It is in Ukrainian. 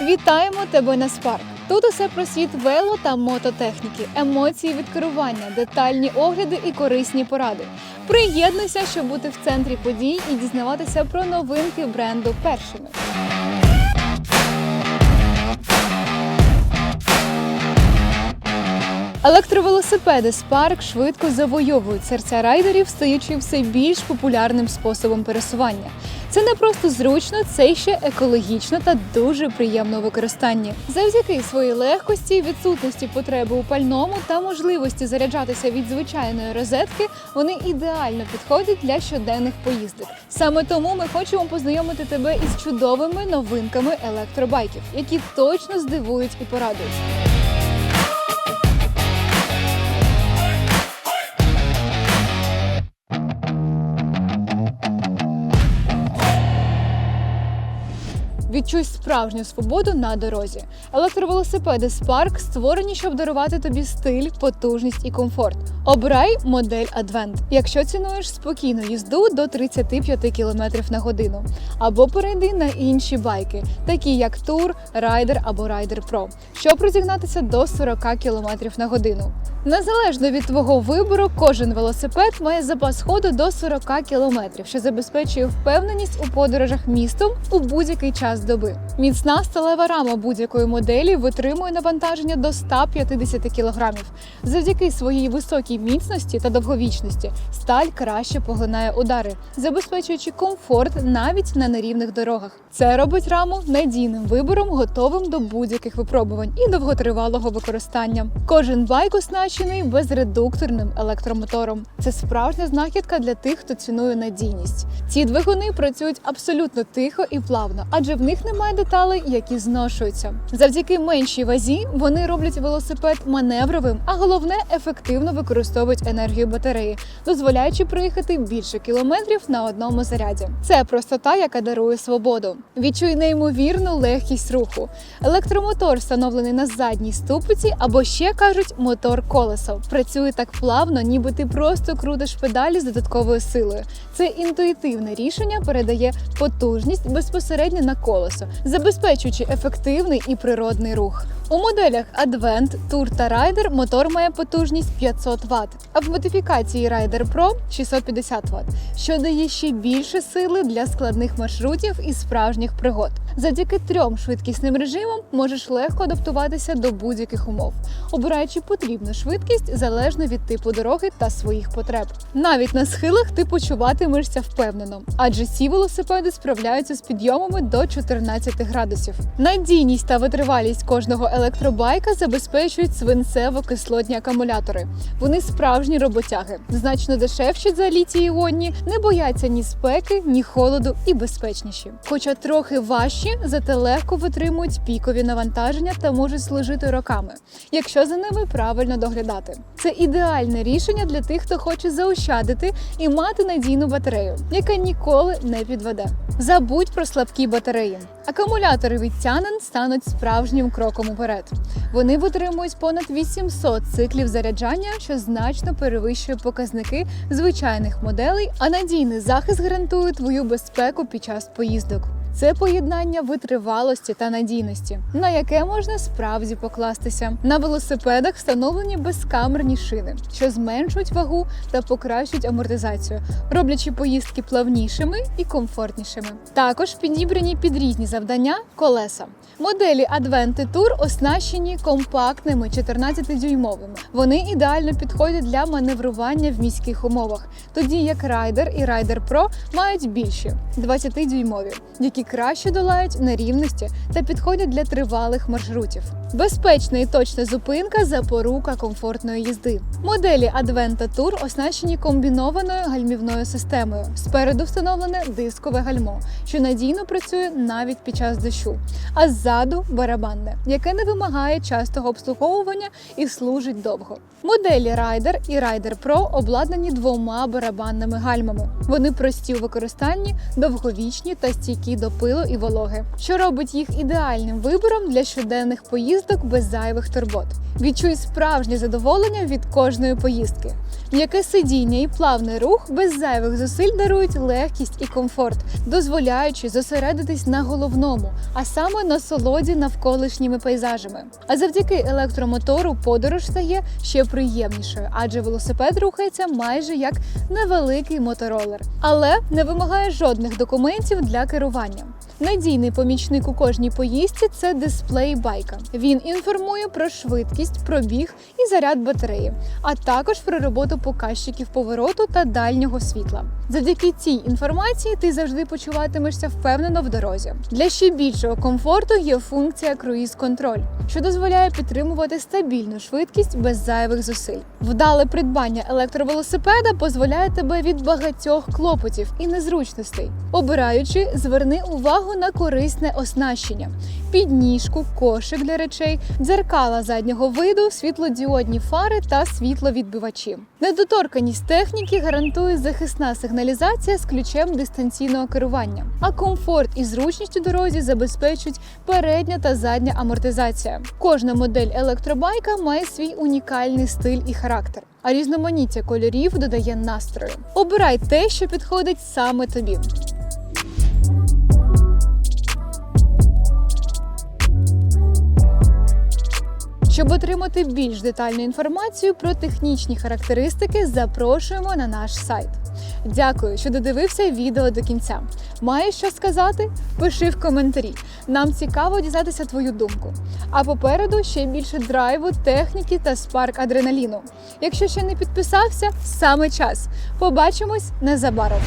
Вітаємо тебе на Спарк! Тут усе про світ вело та мототехніки, емоції від керування, детальні огляди і корисні поради. Приєднуйся, щоб бути в центрі подій і дізнаватися про новинки бренду першими. Електровелосипеди Spark швидко завойовують серця райдерів, стаючи все більш популярним способом пересування. Це не просто зручно, це ще екологічно та дуже приємно у використанні. Завдяки своїй легкості, відсутності потреби у пальному та можливості заряджатися від звичайної розетки, вони ідеально підходять для щоденних поїздок. Саме тому ми хочемо познайомити тебе із чудовими новинками електробайків, які точно здивують і порадують. Відчуй справжню свободу на дорозі. Електровелосипеди Spark створені, щоб дарувати тобі стиль, потужність і комфорт. Обирай модель Advent, якщо цінуєш спокійну їзду до 35 км на годину. Або перейди на інші байки, такі як Tour, Rider або Rider Pro, щоб розігнатися до 40 км на годину. Незалежно від твого вибору, кожен велосипед має запас ходу до 40 км, що забезпечує впевненість у подорожах містом у будь-який час доби. Міцна сталева рама будь-якої моделі витримує навантаження до 150 кг. Завдяки своїй високій міцності та довговічності сталь краще поглинає удари, забезпечуючи комфорт навіть на нерівних дорогах. Це робить раму надійним вибором, готовим до будь-яких випробувань і довготривалого використання. Кожен байк оснащений безредукторним електромотором. Це справжня знахідка для тих, хто цінує надійність. Ці двигуни працюють абсолютно тихо і плавно, адже в них немає деталей, які зношуються. Завдяки меншій вазі вони роблять велосипед маневровим, а головне ефективно використовують енергію батареї, дозволяючи проїхати більше кілометрів на одному заряді. Це простота, яка дарує свободу. Відчуй неймовірну легкість руху. Електромотор встановлений на задній ступиці, або ще кажуть мотор колесо. Працює так плавно, ніби ти просто крутиш педалі з додатковою силою. Це інтуїтивне рішення передає потужність безпосередньо на колесо, забезпечуючи ефективний і природний рух. У моделях Advent, Tour та Rider мотор має потужність 500 Вт, а в модифікації Rider Pro 650 Вт, що дає ще більше сили для складних маршрутів і справжніх пригод. Завдяки трьом швидкісним режимам можеш легко адаптуватися до будь-яких умов, обираючи потрібну швидкість залежно від типу дороги та своїх потреб. Навіть на схилах ти почуватимешся впевнено, адже ці велосипеди справляються з підйомами до 14 градусів. Надійність та витривалість кожного електробайка забезпечують свинцево-кислотні акумулятори. Вони справжні роботяги, значно дешевші за літій іонні, не бояться ні спеки, ні холоду і безпечніші. Хоча трохи важчі, зате легко витримують пікові навантаження та можуть служити роками, якщо за ними правильно доглядати. Це ідеальне рішення для тих, хто хоче заощадити і мати надійну батарею, яка ніколи не підведе. Забудь про слабкі батареї. Акумулятори від Тянен стануть справжнім кроком уперед. Вони витримують понад 800 циклів заряджання, що значно перевищує показники звичайних моделей, а надійний захист гарантує твою безпеку під час поїздок. Це поєднання витривалості та надійності, на яке можна справді покластися. На велосипедах встановлені безкамерні шини, що зменшують вагу та покращують амортизацію, роблячи поїздки плавнішими і комфортнішими. Також підібрані під різні завдання колеса. Моделі Advent і Tour оснащені компактними 14-дюймовими. Вони ідеально підходять для маневрування в міських умовах, тоді як Rider і Rider Pro мають більші 20-дюймові, які краще долають нерівності та підходять для тривалих маршрутів. Безпечна і точна зупинка запорука комфортної їзди. Моделі Advent та Tour оснащені комбінованою гальмівною системою. Спереду встановлене дискове гальмо, що надійно працює навіть під час дощу, а ззаду барабанне, яке не вимагає частого обслуговування і служить довго. Моделі Rider і Rider Pro обладнані двома барабанними гальмами. Вони прості у використанні, довговічні та стійкі до пилу і вологи, що робить їх ідеальним вибором для щоденних поїздок без зайвих турбот. Відчуй справжнє задоволення від кожної поїздки. М'яке сидіння і плавний рух без зайвих зусиль дарують легкість і комфорт, дозволяючи зосередитись на головному, а саме насолоді навколишніми пейзажами. А завдяки електромотору подорож стає ще приємнішою, адже велосипед рухається майже як невеликий моторолер, але не вимагає жодних документів для керування. Надійний помічник у кожній поїздці це дисплей байка. Він інформує про швидкість, пробіг і заряд батареї, а також про роботу показчиків повороту та дальнього світла. Завдяки цій інформації ти завжди почуватимешся впевнено в дорозі. Для ще більшого комфорту є функція круїз-контроль, що дозволяє підтримувати стабільну швидкість без зайвих зусиль. Вдале придбання електровелосипеда дозволяє тебе від багатьох клопотів і незручностей. Обираючи, зверни увагу на корисне оснащення: підніжку, кошик для речей, дзеркала заднього виду, світлодіодні фари та світловідбивачі. Недоторканість техніки гарантує захисна сигналізація з ключем дистанційного керування, а комфорт і зручність у дорозі забезпечують передня та задня амортизація. Кожна модель електробайка має свій унікальний стиль і характер. А різноманіття кольорів додає настрою. Обирай те, що підходить саме тобі. Щоб отримати більш детальну інформацію про технічні характеристики, запрошуємо на наш сайт. Дякую, що додивився відео до кінця. Маєш що сказати? Пиши в коментарі. Нам цікаво дізнатися твою думку. А попереду ще більше драйву, техніки та спарк адреналіну. Якщо ще не підписався, саме час. Побачимось незабаром.